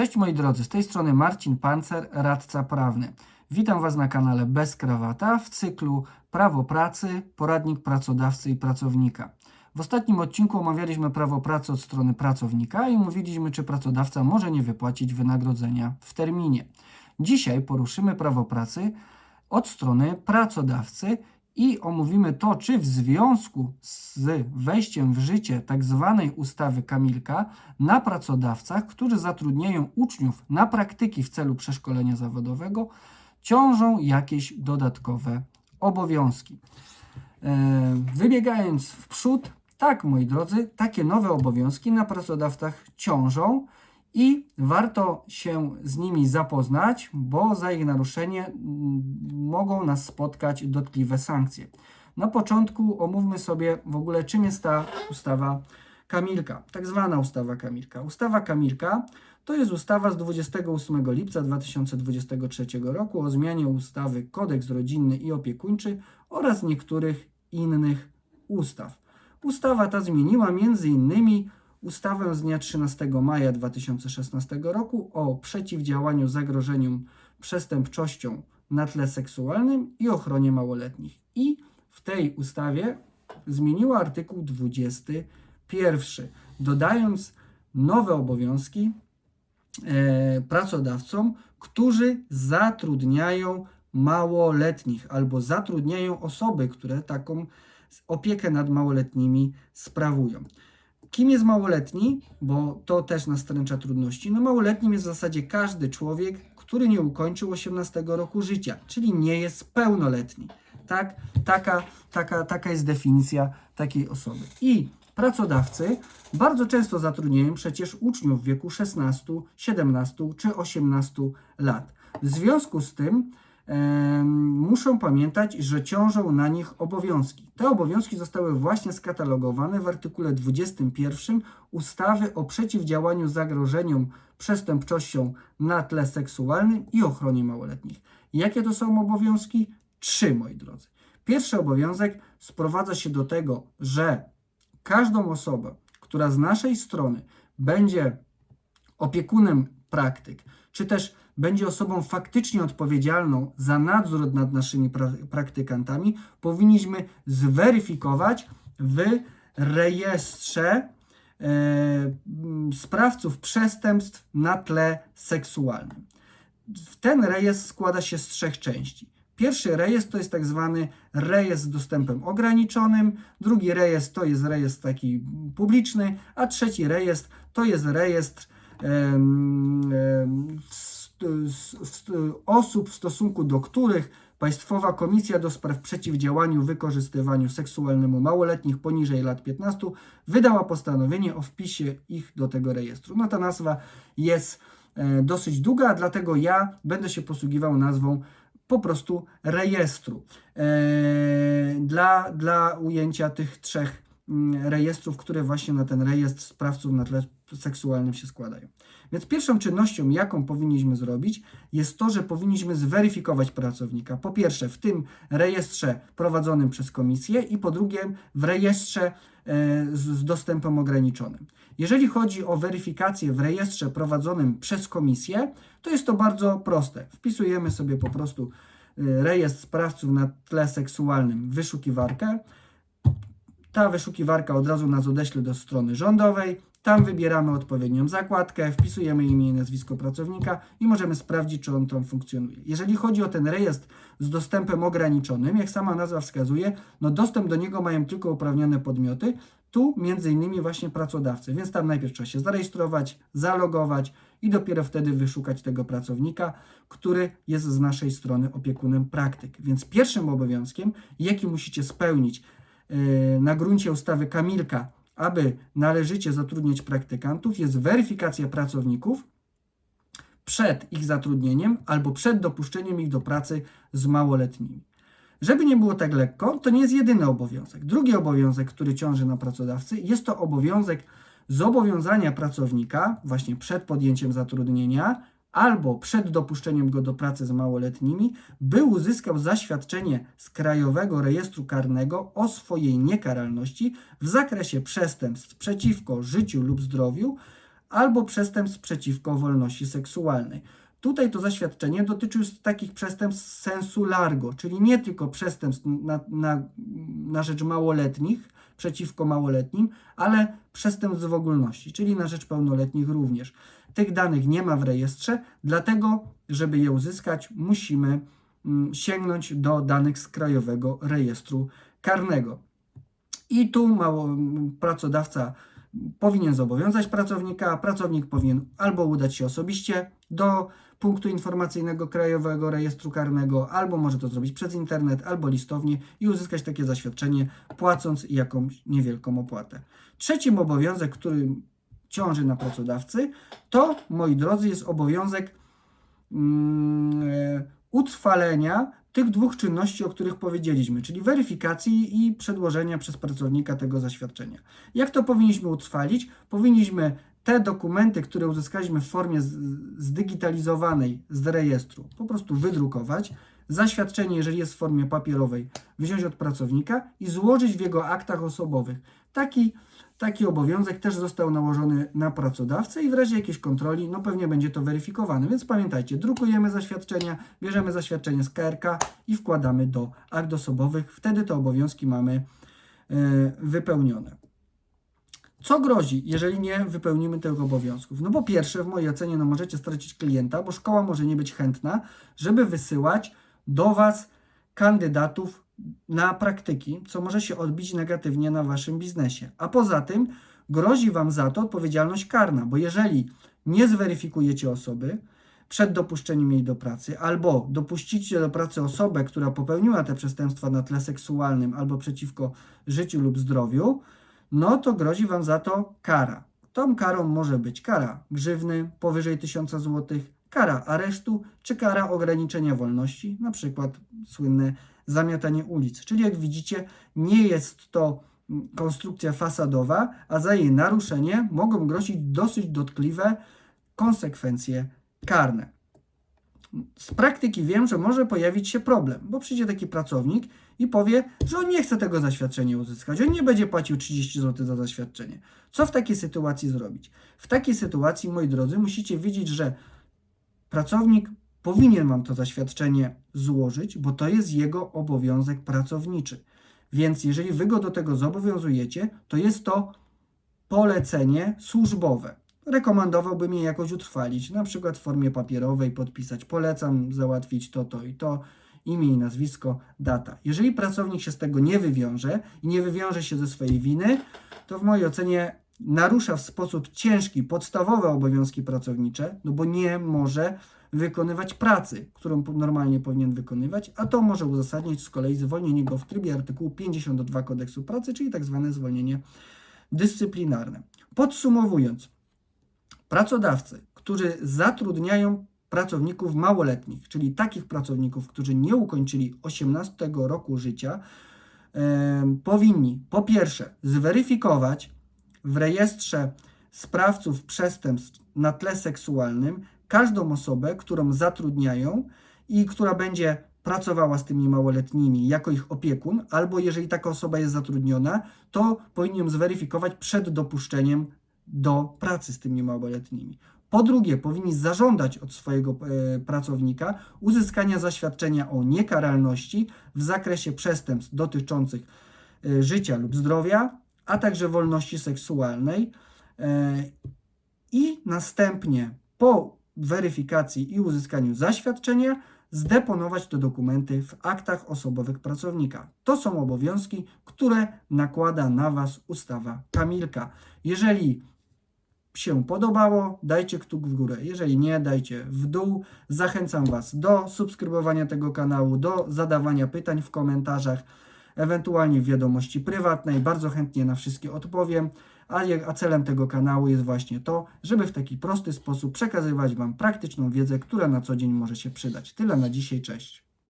Cześć moi drodzy, z tej strony Marcin Pancer, radca prawny. Witam Was na kanale Bez Krawata w cyklu Prawo pracy, poradnik pracodawcy i pracownika. W ostatnim odcinku omawialiśmy prawo pracy od strony pracownika i mówiliśmy, czy pracodawca może nie wypłacić wynagrodzenia w terminie. Dzisiaj poruszymy prawo pracy od strony pracodawcy i omówimy to, czy w związku z wejściem w życie tak zwanej ustawy Kamilka na pracodawcach, którzy zatrudniają uczniów na praktyki w celu przeszkolenia zawodowego, ciążą jakieś dodatkowe obowiązki. E, Wybiegając w przód, tak moi drodzy, takie nowe obowiązki na pracodawcach ciążą i warto się z nimi zapoznać, bo za ich naruszenie mm, mogą nas spotkać dotkliwe sankcje. Na początku omówmy sobie w ogóle, czym jest ta ustawa Kamilka, tak zwana ustawa Kamilka. Ustawa Kamilka to jest ustawa z 28 lipca 2023 roku o zmianie ustawy Kodeks Rodzinny i Opiekuńczy oraz niektórych innych ustaw. Ustawa ta zmieniła m.in. ustawę z dnia 13 maja 2016 roku o przeciwdziałaniu zagrożeniom przestępczością na tle seksualnym i ochronie małoletnich. I w tej ustawie zmieniła artykuł 21, dodając nowe obowiązki e, pracodawcom, którzy zatrudniają małoletnich albo zatrudniają osoby, które taką opiekę nad małoletnimi sprawują. Kim jest małoletni? Bo to też nastręcza trudności. No małoletnim jest w zasadzie każdy człowiek, który nie ukończył 18 roku życia, czyli nie jest pełnoletni. Tak? Taka, taka, taka jest definicja takiej osoby. I pracodawcy bardzo często zatrudniają przecież uczniów w wieku 16, 17 czy 18 lat. W związku z tym muszą pamiętać, że ciążą na nich obowiązki. Te obowiązki zostały właśnie skatalogowane w artykule 21 ustawy o przeciwdziałaniu zagrożeniom przestępczością na tle seksualnym i ochronie małoletnich. Jakie to są obowiązki? Trzy, moi drodzy. Pierwszy obowiązek sprowadza się do tego, że każdą osobę, która z naszej strony będzie opiekunem praktyk, czy też będzie osobą faktycznie odpowiedzialną za nadzór nad naszymi pra praktykantami, powinniśmy zweryfikować w rejestrze e, sprawców przestępstw na tle seksualnym. Ten rejestr składa się z trzech części. Pierwszy rejestr to jest tak zwany rejestr z dostępem ograniczonym, drugi rejestr to jest rejestr taki publiczny, a trzeci rejestr to jest rejestr st- osób, w stosunku do których Państwowa Komisja do Spraw Przeciwdziałaniu Wykorzystywaniu Seksualnemu Małoletnich poniżej lat 15 wydała postanowienie o wpisie ich do tego rejestru. No ta nazwa jest e, dosyć długa, dlatego ja będę się posługiwał nazwą po prostu rejestru e, dla, dla ujęcia tych trzech mm, rejestrów, które właśnie na ten rejestr sprawców na tle seksualnym się składają. Więc pierwszą czynnością, jaką powinniśmy zrobić, jest to, że powinniśmy zweryfikować pracownika. Po pierwsze, w tym rejestrze prowadzonym przez komisję, i po drugie, w rejestrze e, z, dostępem ograniczonym. Jeżeli chodzi o weryfikację w rejestrze prowadzonym przez komisję, to jest to bardzo proste. Wpisujemy sobie po prostu e, rejestr sprawców na tle seksualnym wyszukiwarkę. Ta wyszukiwarka od razu nas odeśle do strony rządowej. Tam wybieramy odpowiednią zakładkę, wpisujemy imię i nazwisko pracownika i możemy sprawdzić, czy on tam funkcjonuje. Jeżeli chodzi o ten rejestr z dostępem ograniczonym, jak sama nazwa wskazuje, no dostęp do niego mają tylko uprawnione podmioty, tu między innymi właśnie pracodawcy, więc tam najpierw trzeba się zarejestrować, zalogować i dopiero wtedy wyszukać tego pracownika, który jest z naszej strony opiekunem praktyk. Więc pierwszym obowiązkiem, jaki musicie spełnić yy, na gruncie ustawy Kamilka, aby należycie zatrudniać praktykantów, jest weryfikacja pracowników przed ich zatrudnieniem albo przed dopuszczeniem ich do pracy z małoletnimi. Żeby nie było tak lekko, to nie jest jedyny obowiązek. Drugi obowiązek, który ciąży na pracodawcy, jest to obowiązek zobowiązania pracownika właśnie przed podjęciem zatrudnienia albo przed dopuszczeniem go do pracy z małoletnimi, by uzyskał zaświadczenie z Krajowego Rejestru Karnego o swojej niekaralności w zakresie przestępstw przeciwko życiu lub zdrowiu albo przestępstw przeciwko wolności seksualnej. Tutaj to zaświadczenie dotyczy już takich przestępstw sensu largo, czyli nie tylko przestępstw na, na, na rzecz małoletnich, przeciwko małoletnim, ale przestępstw w ogólności, czyli na rzecz pełnoletnich również. Tych danych nie ma w rejestrze, dlatego, żeby je uzyskać, musimy mm, sięgnąć do danych z Krajowego Rejestru Karnego. I tu mało, pracodawca powinien zobowiązać pracownika, a pracownik powinien albo udać się osobiście do punktu informacyjnego Krajowego Rejestru Karnego, albo może to zrobić przez internet, albo listownie i uzyskać takie zaświadczenie, płacąc jakąś niewielką opłatę. Trzecim obowiązek, który ciąży na pracodawcy, to, moi drodzy, jest obowiązek mm, e, utrwalenia tych dwóch czynności, o których powiedzieliśmy, czyli weryfikacji i przedłożenia przez pracownika tego zaświadczenia. Jak to powinniśmy utrwalić? Powinniśmy te dokumenty, które uzyskaliśmy w formie zdigitalizowanej z rejestru, po prostu wydrukować. Zaświadczenie, jeżeli jest w formie papierowej, wziąć od pracownika i złożyć w jego aktach osobowych. Taki, taki obowiązek też został nałożony na pracodawcę i w razie jakiejś kontroli, no pewnie będzie to weryfikowane. Więc pamiętajcie, drukujemy zaświadczenia, bierzemy zaświadczenie z KRK i wkładamy do akt osobowych. Wtedy te obowiązki mamy e, wypełnione. Co grozi, jeżeli nie wypełnimy tych obowiązków? No po pierwsze, w mojej ocenie, no możecie stracić klienta, bo szkoła może nie być chętna, żeby wysyłać do Was kandydatów na praktyki, co może się odbić negatywnie na Waszym biznesie. A poza tym grozi Wam za to odpowiedzialność karna, bo jeżeli nie zweryfikujecie osoby przed dopuszczeniem jej do pracy, albo dopuścicie do pracy osobę, która popełniła te przestępstwa na tle seksualnym albo przeciwko życiu lub zdrowiu, no to grozi Wam za to kara. Tą karą może być kara grzywny powyżej 1000 zł, kara aresztu czy kara ograniczenia wolności, na przykład słynne zamiatanie ulic. Czyli jak widzicie, nie jest to konstrukcja fasadowa, a za jej naruszenie mogą grozić dosyć dotkliwe konsekwencje karne. Z praktyki wiem, że może pojawić się problem, bo przyjdzie taki pracownik i powie, że on nie chce tego zaświadczenia uzyskać, on nie będzie płacił 30 zł za zaświadczenie. Co w takiej sytuacji zrobić? W takiej sytuacji, moi drodzy, musicie wiedzieć, że pracownik powinien Wam to zaświadczenie złożyć, bo to jest jego obowiązek pracowniczy. Więc jeżeli Wy go do tego zobowiązujecie, to jest to polecenie służbowe. Rekomendowałbym je jakoś utrwalić, na przykład w formie papierowej, podpisać polecam załatwić to, to i to, imię i nazwisko, data. Jeżeli pracownik się z tego nie wywiąże i nie wywiąże się ze swojej winy, to w mojej ocenie narusza w sposób ciężki podstawowe obowiązki pracownicze, no bo nie może wykonywać pracy, którą normalnie powinien wykonywać, a to może uzasadnić z kolei zwolnienie go w trybie artykułu 52 kodeksu pracy, czyli tak zwane zwolnienie dyscyplinarne. Podsumowując, pracodawcy, którzy zatrudniają pracowników małoletnich, czyli takich pracowników, którzy nie ukończyli 18 roku życia, powinni po pierwsze zweryfikować w rejestrze sprawców przestępstw na tle seksualnym każdą osobę, którą zatrudniają i która będzie pracowała z tymi małoletnimi jako ich opiekun, albo jeżeli taka osoba jest zatrudniona, to powinien ją zweryfikować przed dopuszczeniem do pracy z tymi małoletnimi. Po drugie, powinni zażądać od swojego e, pracownika uzyskania zaświadczenia o niekaralności w zakresie przestępstw dotyczących e, życia lub zdrowia, a także wolności seksualnej. E, I następnie po weryfikacji i uzyskaniu zaświadczenia zdeponować te dokumenty w aktach osobowych pracownika. To są obowiązki, które nakłada na Was ustawa Kamilka. Jeżeli się podobało, dajcie kciuk w górę. Jeżeli nie, dajcie w dół. Zachęcam Was do subskrybowania tego kanału, do zadawania pytań w komentarzach, ewentualnie w wiadomości prywatnej. Bardzo chętnie na wszystkie odpowiem. A, a celem tego kanału jest właśnie to, żeby w taki prosty sposób przekazywać Wam praktyczną wiedzę, która na co dzień może się przydać. Tyle na dzisiaj, cześć.